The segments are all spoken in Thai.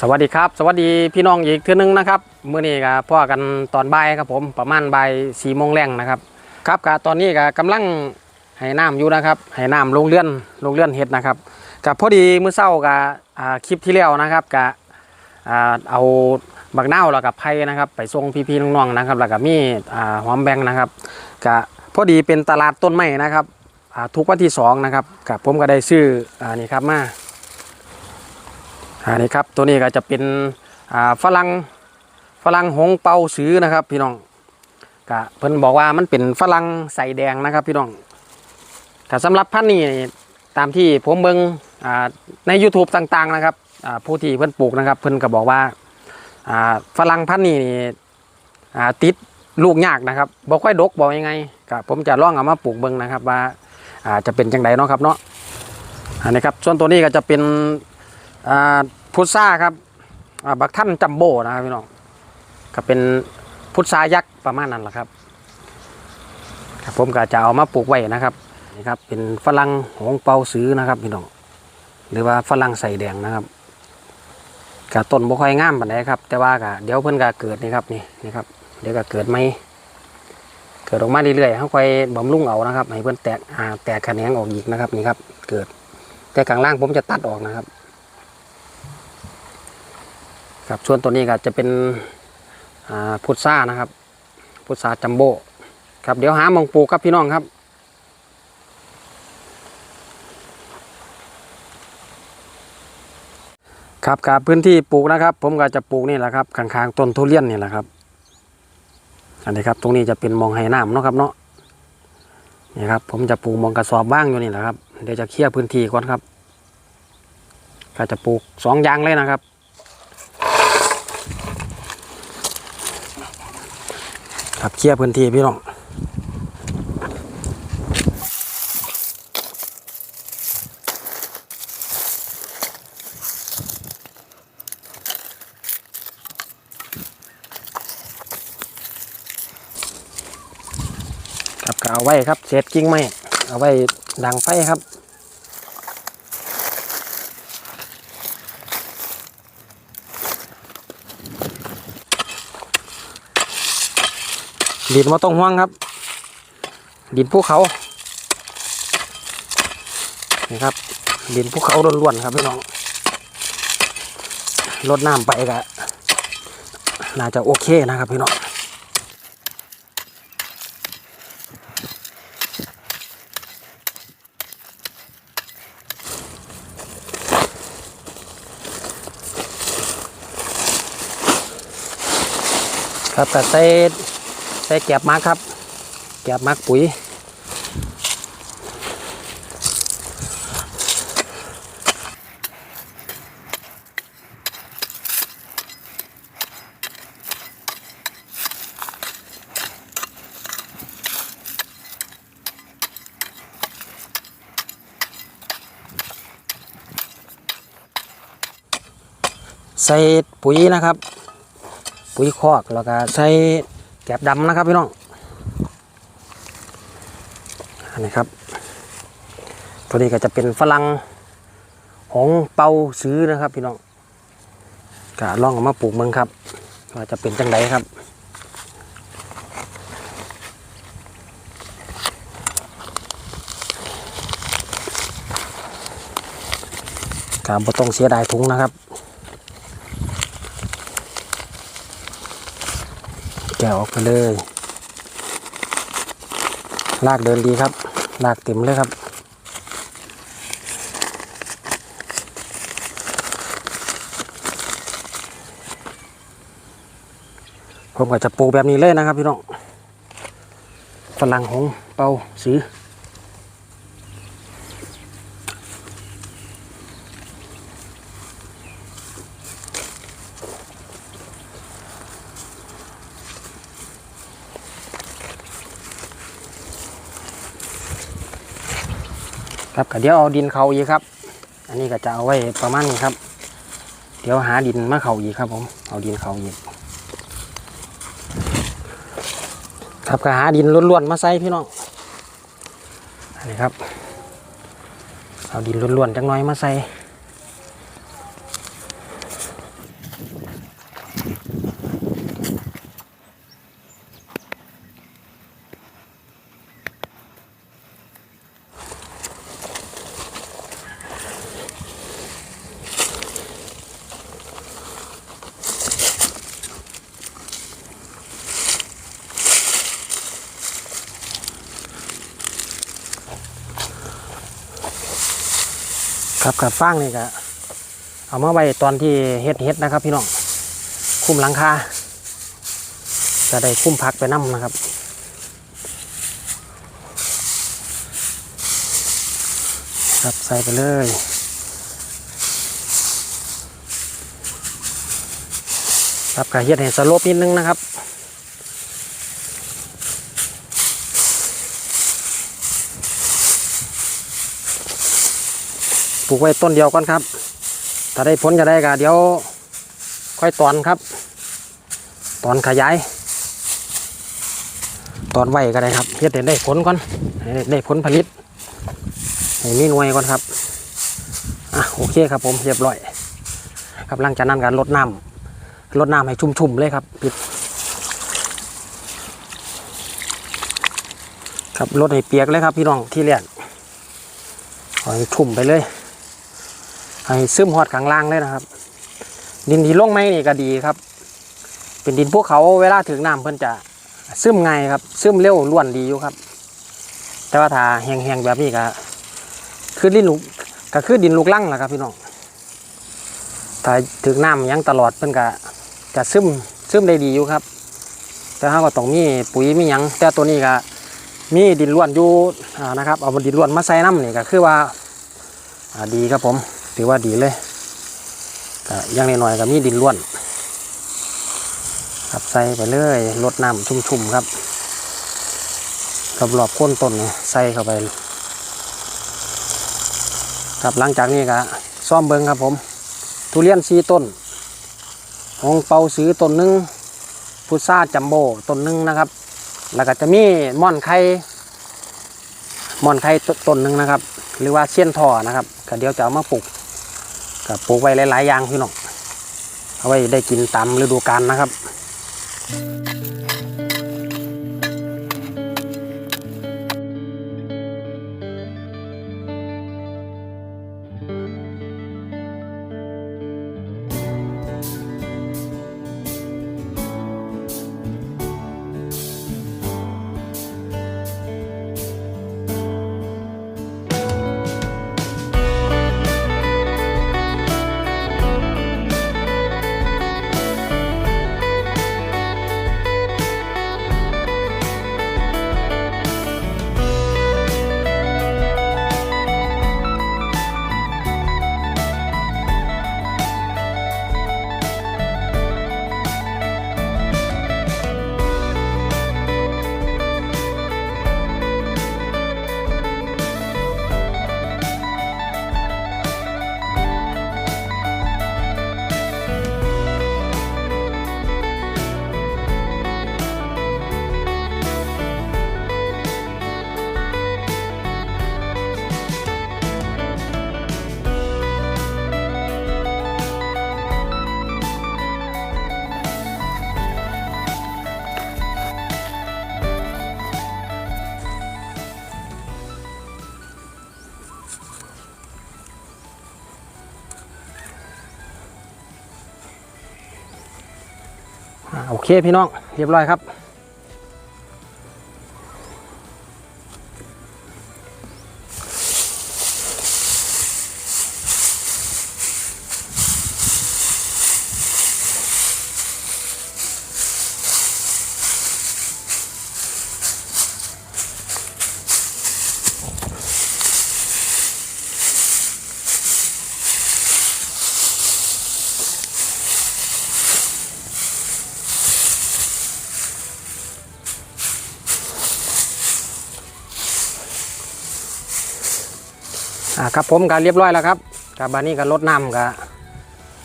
สวัสดีครับ สวัสดีพี่น้องอีกเทื่อนึงนะครับเมื้อนี้ก็พ่อกันตอนบ่ายครับผมประมาณบ่ายสี่โมงแรงนะครับครับก็ตอนนี้ก็กำลังให้น้ำอยู่นะครับให้น้ำลงเลื่อนลงเลื่อนเห็ดนะครับก็พอดีเมื้อเช้าก็อ่าคลิปที่แล้วนะครับก็อ่าเอาบักเนาแล้วกับไผ่นะครับ ไปส่งพี่ๆน้องๆนะครับ แล้วก็มีหอมแบงนะครับก็พอดีเป็นตลาดต้นไม้นะครับทุกวันที่สองนะครับกับผมก็ได้ซื้ออนี่ครับมา อันนี้ครับตัวนี้ก็จะเป็นฝรั่งฝรั่งหงเปาซื้อนะครับ พี่น้องก็เพิ่นบอกว่ามันเป็นฝรั่งใส่แดงนะครับ พี่น้องก็สำหรับพันธุ์นี้ตามที่ผมเบิ่งอ่าใน YouTube ต่างๆนะครับผู้ที่เพิ่นปลูกนะครับ เพิ่นก็บอกว่าฝรั่งพันธุ์นี้ติดลูกยากนะครับบ่ค่อยดกบอกยังไงก็ผมจะล่องเอามาปลูกเบิ่งนะครับว่าอ่าจะเป็นจังไดเนาะครับเนาะอันนี้ครับส่วนตัวนี้ก็จะเป็น อ่าพุทราครับอ่าบักท่านจัมโบ้นะครับพี่น้องก็เป็นพุทรายักษ์ประมาณนั้นแหละครับครับผมก็จะเอามาปลูกไว้นะครับนี่ครับเป็นฝรั่งหงเปาซื้อนะครับพี่น้องหรือว่าฝรั่งใส่แดงนะครับกต้นบ่ค่อยงามปานใดครับ แต่ว่าก็เดี๋ยวเพิ่นก็เกิดนี่ครับนี่นี่ครับเดี๋ยวก็เกิดไหมเกิดออกมาเรื่อยๆเขาค่อยบำรุงเอานะครับให้เพิ่นแตกอ่าแตกแขนงออกอีกนะครับนี่ครับ เกิด แต่ข้างล่างผมจะตัดออกนะครับ ครับส่วนตัวนี้ก็จะเป็นพุทรานะครับ พุทราจัมโบ้ครับเดี๋ยวหามองปลูกครับพี่น้องครับครับกับพื้นที่ปลูกนะครับ ผมก็จะปลูกนี่แหละครับข้างๆต้นทุเรียนนี่แหละครับ อันนี้ครับ ตรงนี้จะเป็นมองไห้น้ำเนาะครับเนาะนี่ครับ ผมจะปลูกมองกระสอบบ้างอยู่นี่แหละครับเดี๋ยวจะเคลียร์พื้นที่ก่อนครับก็จะปลูกสองอย่างเลยนะครับ ครับเคลียร์พื้นที่พี่น้องครับก็เอาไว้ครับเศษกิ่งไม้เอาไว้ดังไฟครับ ดินมาต้องห่วงครับ ดินภูเขานี่ครับ ดินภูเขาล้วนๆครับพี่น้องลดน้ำไปก็น่าจะโอเคนะครับพี่น้องครับแต่ใส่ ใส่แกบมักครับ แกบมักปุ๋ย ใส่ปุ๋ยนะครับ ปุ๋ยคอกแล้วก็ใส่ แกบดำนะครับพี่น้องอันนี้ครับ ตัวนี้ก็จะเป็นฝรั่งหงเปาซื้อนะครับ พี่น้องก็ลองเอามาปลูกเมืองครับว่าจะเป็นจังไดครับการบ่ต้องเสียดายถุงนะครับ กะออกไปเลยลากเดินดีครับลากเต็มเลยครับผมก็จะปลูกแบบนี้เลยนะครับพี่น้องฝรั่งหงเปาสี ครับก็เดี๋ยวเอาดินเขาอีกครับ อันนี้ก็จะเอาไว้ประมาณนี้ครับ เดี๋ยวหาดินมาเขาอีกครับ ผม เอาดินเขาอีกครับก็หาดินล้วนๆมาใส่พี่น้องอันนี้ครับ เอาดินล้วนๆจังน้อยมาใส่ ครับกับฟางนี่ก็เอามาไว้ตอนที่เฮ็ดเฮ็ดนะครับ พี่น้องคุ้มหลังคาจะได้คุ้มพักไปน้ำนะครับครับใส่ไปเลยครับกระเฮ็ดให้สลปนิดนึงนะครับ ปลูกไว้ต้นเดียวก่อนครับ ถ้าได้ผลจะได้ก็เดี๋ยว ค่อยตอนครับ ตอนขยาย ตอนไว้ก็ได้ครับเพื่อได้ผลก่อนได้ผลผลิตให้มีหน่วยก่อนครับอะโอเคครับผมเรียบร้อย ครับหลังจากนั้นการลดน้ำลดน้ำให้ชุ่มๆเลยครับปิดครับลดให้เปียกเลยครับพี่น้องที่แรกเอให้ชุ่มไปเลย ให้ซึมหอดข้างล่างเลยนะครับ ดินที่ลงไม้นี่ก็ดีครับ เป็นดินภูเขาเวลาถึงน้ำเพิ่นจะซึมไงครับ ซึมเร็วล้วนดีอยู่ครับ แต่ว่าถ้าแห้งๆแบบนี้ก็คือดินลูกก็คือดินลูกลังแหละครับพี่น้องถ้าถึงน้ำยังตลอดเพิ่นก็จะซึมซึมได้ดีอยู่ครับ แต่ถ้าก็ต้องมีปุ๋ยมีหยังแต่ตัวนี้ก็มีดินล้วนอยู่นะครับ เอาดินล้วนมาใส่น้ำนี่ก็คือว่าดีครับผม ถือว่าดีเลยก็ยังน้อยๆก็มีดินล้วนครับใส่ไปเลยลดน้ำชุ่มๆครับกับรอบๆโค้นต้นนี่ใส่เข้าไป ครับหลังจากนี้ก็ซ่อมเบิงครับผม ทุเรียนซีต้นองเปาซื้อต้นหนึ่งพุทราจัมโบ้ต้นหนึ่งนะครับ แล้วก็จะมีม่อนไข่ม่อนไข่ต้นหนึ่งนะครับ หรือว่าเชี่ยนท่อนะครับก็เดี๋ยวจะเอามาปลูก กับปลูกไว้หลายๆอย่างพี่น้องเอาไว้ได้กินตามฤดูกาลนะครับ โอเคพี่น้องเรียบร้อยครับ อ่าครับผมก็เรียบร้อยแล้วครับกับบานี้ก็ลดน้ำก็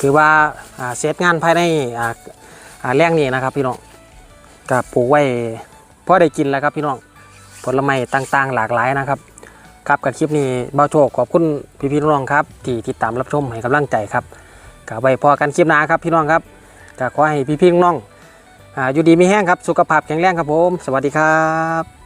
คือว่าอ่าเสร็จงานภายในอ่าอ่าแรงนี้นะครับ พี่น้องก็ปลูกไว้พอได้กินแล้วครับพี่น้องผลไม้ต่างๆ หลากหลายนะครับ ครับกับคลิปนี้เบ้าโชคขอบคุณพี่ๆน้องๆครับที่ติดตามรับชมให้กำลังใจครับกับไว้พอกันคลิปหน้าครับพี่น้องครับก็ขอให้พี่ๆน้องๆอ่าอยู่ดีมีแห้งครับ สุขภาพแข็งแรงครับผม สวัสดีครับ